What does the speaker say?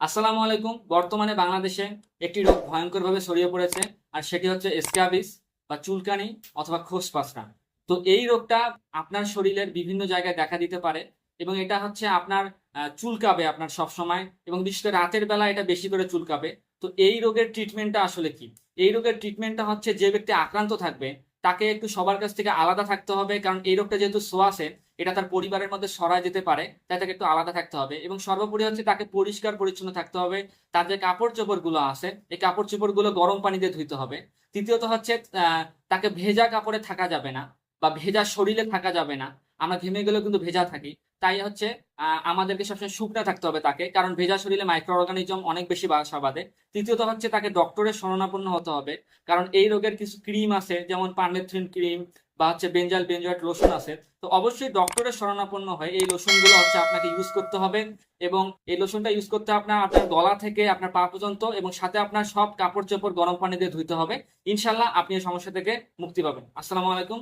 আসসালামু আলাইকুম। বর্তমানে বাংলাদেশে একটি রোগ ভয়ঙ্করভাবে ছড়িয়ে পড়েছে, আর সেটি হচ্ছে স্ক্যাবিস বা চুলকানি অথবা খোসপাসরা তো এই রোগটা আপনার শরীরের বিভিন্ন জায়গায় দেখা দিতে পারে, এবং এটা হচ্ছে আপনার চুলকাবে আপনার সব সময় এবং বিশেষ করে রাতের বেলা এটা বেশি করে চুলকাবে। তো এই রোগের ট্রিটমেন্টটা আসলে কি? এই রোগের ট্রিটমেন্টটা হচ্ছে যে ব্যক্তি আক্রান্ত থাকবে তাকে একটু সবার কাছ থেকে আলাদা থাকতে হবে, কারণ এই রোগটা যেহেতু সোয়াসে এটা তার পরিবারের মধ্যে সরায় যেতে পারে, তাই তাকে একটু আলাদা থাকতে হবে। এবং সর্বোপরি হচ্ছে তাকে পরিষ্কার পরিচ্ছন্ন থাকতে হবে, তার যে কাপড় চোপড়গুলো আছে, এই কাপড় চোপড়গুলো গরম পানি দিয়ে ধুইতে হবে। তৃতীয়ত হচ্ছে তাকে ভেজা কাপড়ে থাকা যাবে না বা ভেজা শরীরে থাকা যাবে না। আমরা ঘেমে গেলেও কিন্তু ভেজা থাকি। তাই হচ্ছে আমাদেরকে সবসময় শুকনা থাকতে হবে তাকে, কারণ ভেজা শরীরে মাইক্রো অর্গানিজম অনেক বেশি বাসা বাঁধে। তৃতীয়ত হচ্ছে তাকে ডক্টরের শরণাপন্ন হতে হবে, কারণ এই রোগের কিছু ক্রিম আছে, যেমন পারমেথ্রিন ক্রিম বা হচ্ছে বেঞ্জাল বেঞ্জয়েট লোশন আছে। তো অবশ্যই ডক্টরের শরণাপন্ন হয় এই লোশনগুলো হচ্ছে আপনাকে ইউজ করতে হবে এবং এই লোশনটা ইউজ করতে আপনার আপনার গলা থেকে আপনার পা পর্যন্ত এবং সাথে আপনার সব কাপড় চোপড় গরম পানি দিয়ে ধুইতে হবে। ইনশাল্লাহ আপনি এই সমস্যা থেকে মুক্তি পাবেন। আসসালামু আলাইকুম।